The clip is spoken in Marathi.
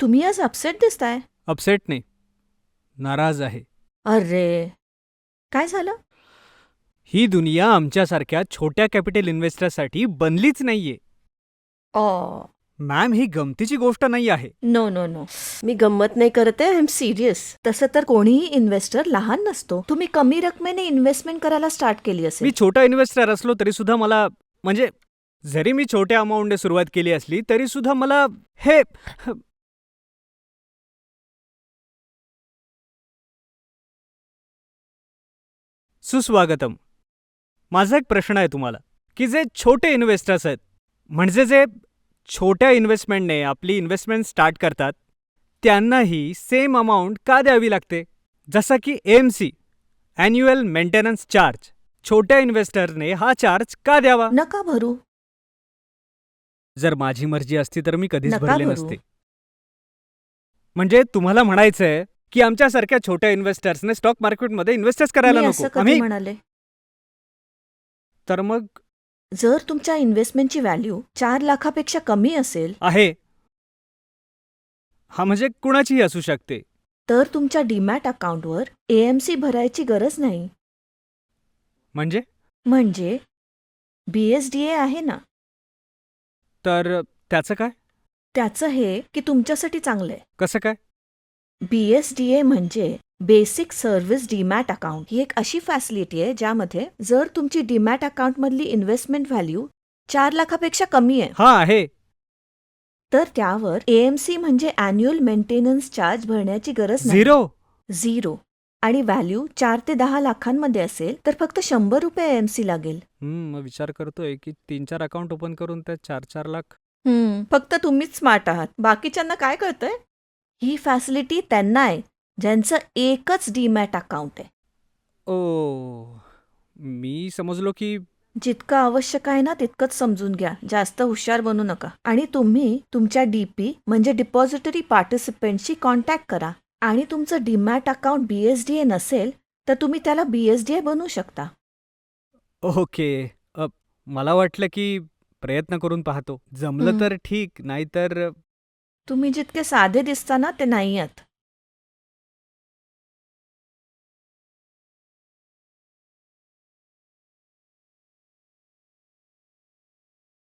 तुम्ही आज अपसेट दिसताय. अपसेट नाही. नाराज आहे. अरे. काय झालं? ही दुनिया आमच्यासारख्या छोट्या कॅपिटल इन्व्हेस्टरसाठी बनलीच नाहीये. मॅम ही गमतीची गोष्ट नाही आहे. No no no. मी गंमत नाही करते आय एम सिरियस तसं तर कोणीही इन्व्हेस्टर लहान नसतो. तुम्ही कमी रकमेने इन्व्हेस्टमेंट करायला स्टार्ट केली मी असेल छोटा इन्व्हेस्टर असलो तरी सुद्धा मला म्हणजे जरी मी छोट्या अमाऊंटने सुरुवात केली असली तरी सुद्धा मला हे सुस्वागतम. माझा एक प्रश्न आहे तुम्हाला की जे छोटे इन्व्हेस्टर्स आहेत म्हणजे जे छोट्या इन्व्हेस्टमेंटने आपली इन्व्हेस्टमेंट स्टार्ट करतात त्यांनाही सेम अमाऊंट का द्यावी लागते? जसं की M C annual maintenance charge छोट्या इन्व्हेस्टरने हा चार्ज का द्यावा? नका भरू. जर माझी मर्जी असती तर मी कधीच नका भरले भरू. नसते. म्हणजे तुम्हाला म्हणायचंय की आमच्यासारख्या छोट्या इन्व्हेस्टर्सने स्टॉक मार्केटमध्ये इन्व्हेस्टच करायला मी असं नको कधी आम्ही म्हणाले? तर मग जर तुमच्या इन्व्हेस्टमेंटची व्हॅल्यू चार लाखापेक्षा कमी असेल आहे. हा म्हणजे कुणाचीही असू शकते. तर तुमच्या डीमॅट अकाउंटवर एएमसी भरायची गरज नाही. म्हणजे? म्हणजे बीएसडीए आहे ना. तर त्याचं काय? त्याचं हे की तुमच्यासाठी चांगलं आहे कसं काय? बीएसडीए म्हणजे बेसिक सर्व्हिस डीमॅट अकाउंट ही एक अशी फॅसिलिटी आहे ज्यामध्ये जर तुमची डीमॅट अकाउंटमधली इन्व्हेस्टमेंट व्हॅल्यू चार लाखापेक्षा कमी आहे हा आहे. तर त्यावर एएमसी म्हणजे अॅन्युअल मेंटेनन्स चार्ज भरण्याची गरज नाही. झिरो झिरो आणि व्हॅल्यू चार ते दहा लाखांमध्ये असेल तर फक्त शंभर रुपये एएमसी लागेल. हम्म, मग विचार करतोय की तीन चार अकाउंट ओपन करून त्यात चार चार लाख? फक्त तुम्हीच स्मार्ट आहात. बाकीच्यांना काय कळतंय? ही फॅसिलिटी त्यांना आहे ज्यांचं एकच डीमॅट अकाउंट आहे. ओ मी समजलो की जितकं आवश्यक आहे ना तितकंच समजून घ्या. जास्त हुशार बनू नका. आणि तुम्ही तुमच्या डीपी म्हणजे डिपॉझिटरी पार्टिसिपेंटशी कॉन्टॅक्ट करा. आणि तुमचं डीमॅट अकाउंट बीएसडीए नसेल तर तुम्ही त्याला बीएसडीए बनवू शकता. ओके. अ, मला वाटलं की प्रयत्न करून पाहतो. जमलं. तर ठीक नाहीतर तुम्ही जितके साधे दिसता ना ते नाही आहात.